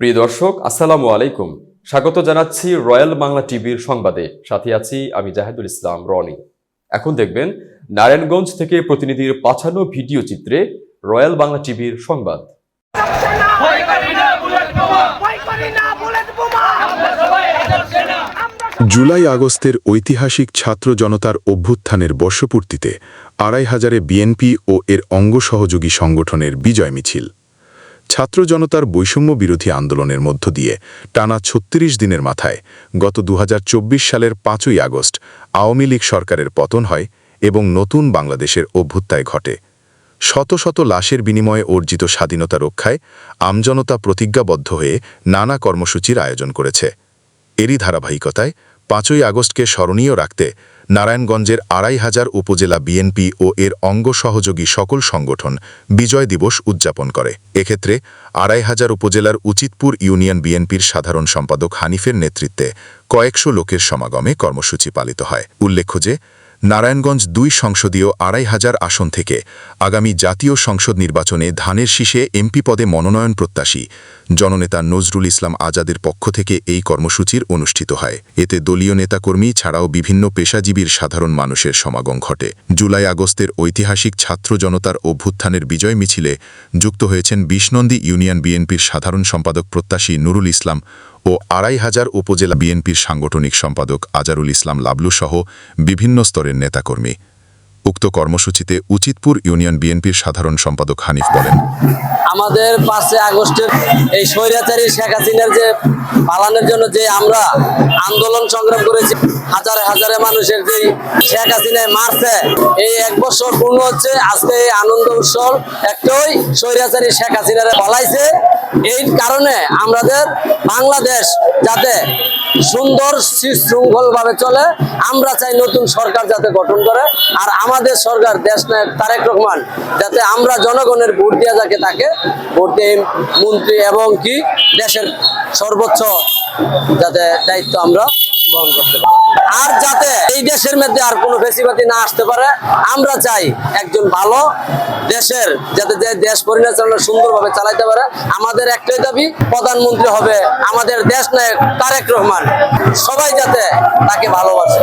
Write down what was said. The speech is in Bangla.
প্রিয় দর্শক, আসসালামু আলাইকুম। স্বাগত জানাচ্ছি রয়্যাল বাংলা টিভির সংবাদে। সাথে আছি আমি জাহেদুল ইসলাম রনি। এখন দেখবেন, নারায়ণগঞ্জ থেকে প্রতিনিধির পাঠানো ভিডিও চিত্রে রয়্যাল বাংলা টিভির সংবাদ। জুলাই আগস্টের ঐতিহাসিক ছাত্র জনতার অভ্যুত্থানের বর্ষপূর্তিতে আড়াই হাজারে বিএনপি ও এর অঙ্গ সহযোগী সংগঠনের বিজয় মিছিল। ছাত্র জনতার বৈষম্য বিরোধী আন্দোলনের মধ্য দিয়ে টানা ছত্রিশ দিনের মাথায় গত দু হাজার চব্বিশ সালের পাঁচই আগস্ট আওয়ামী লীগ সরকারের পতন হয় এবং নতুন বাংলাদেশের অভ্যুত্থায় ঘটে। শত শত লাশের বিনিময়ে অর্জিত স্বাধীনতা রক্ষায় আমজনতা প্রতিজ্ঞাবদ্ধ হয়ে নানা কর্মসূচির আয়োজন করেছে। এরই ধারাবাহিকতায় পাঁচই আগস্টকে স্মরণীয় রাখতে নারায়ণগঞ্জের আড়াই হাজার উপজেলা বিএনপি ও এর অঙ্গ সহযোগী সকল সংগঠন বিজয় দিবস উদযাপন করে। এক্ষেত্রে আড়াই হাজার উপজেলার উচিতপুর ইউনিয়ন বিএনপির সাধারণ সম্পাদক হানিফের নেতৃত্বে কয়েকশো লোকের সমাগমে কর্মসূচি পালিত হয়। উল্লেখ্য যে নারায়ণগঞ্জ দুই সংসদীয় আড়াই হাজার আসন থেকে আগামী জাতীয় সংসদ নির্বাচনে ধানের শীষে এমপি পদে মনোনয়ন প্রত্যাশী। জননেতা নজরুল ইসলাম আজাদের পক্ষ থেকে এই কর্মসূচির অনুষ্ঠিত হয়। এতে দলীয় নেতাকর্মী ছাড়াও বিভিন্ন পেশাজীবীর সাধারণ মানুষের সমাগম ঘটে। জুলাই আগস্টের ঐতিহাসিক ছাত্র জনতার অভ্যুত্থানের বিজয় মিছিলে যুক্ত হয়েছেন বিষ্ণন্দী ইউনিয়ন বিএনপির সাধারণ সম্পাদক প্রত্যাশী নুরুল ইসলাম। ও আড়াই হাজার উপজেলা বিএনপির সাংগঠনিক সম্পাদক আজারুল ইসলাম লাবলু সহ বিভিন্ন স্তরের নেতাকর্মী। উক্ত কর্মসূচিতে উচিতপুর ইউনিয়ন বিএনপির সাধারণ সম্পাদক হানিফ বলেন, আমাদের পাঁচে আগস্টের এই স্বৈরাচারী শেখ হাসিনার যে পালানোর জন্য যে আমরা আন্দোলন সংগ্রাম করেছি, হাজারে হাজারে মানুষের যে শেখ হাসিনায় মারছে, এই এক বছর পূর্ণ হচ্ছে, আজকে এই আনন্দ উৎসব একটাই স্বৈরাচারী শেখ হাসিনারে পালাইছে। এই কারণে আমাদের বাংলাদেশ যাতে সুন্দর সুশৃঙ্খল ভাবে চলে, আমরা চাই নতুন সরকার যাতে গঠন করে, আর আমাদের সরকার দেশ নায়ক তারেক রহমান যাতে আমরা জনগণের ভোট দিয়ে যাকে তাকে ভোট দিয়ে মন্ত্রী এবং কি দেশের সর্বোচ্চ যাতে দায়িত্ব আমরা আর যাতে এই দেশের মধ্যে আর কোনো বেশিবাদী না আসতে পারে, আমরা চাই একজন ভালো দেশের, যাতে দেশ পরিচালনা সুন্দরভাবে চালাইতে পারে। আমাদের একটাই দাবি, প্রধানমন্ত্রী হবে আমাদের দেশ নায়ক তারেক রহমান। সবাই যাতে তাকে ভালোবাসে।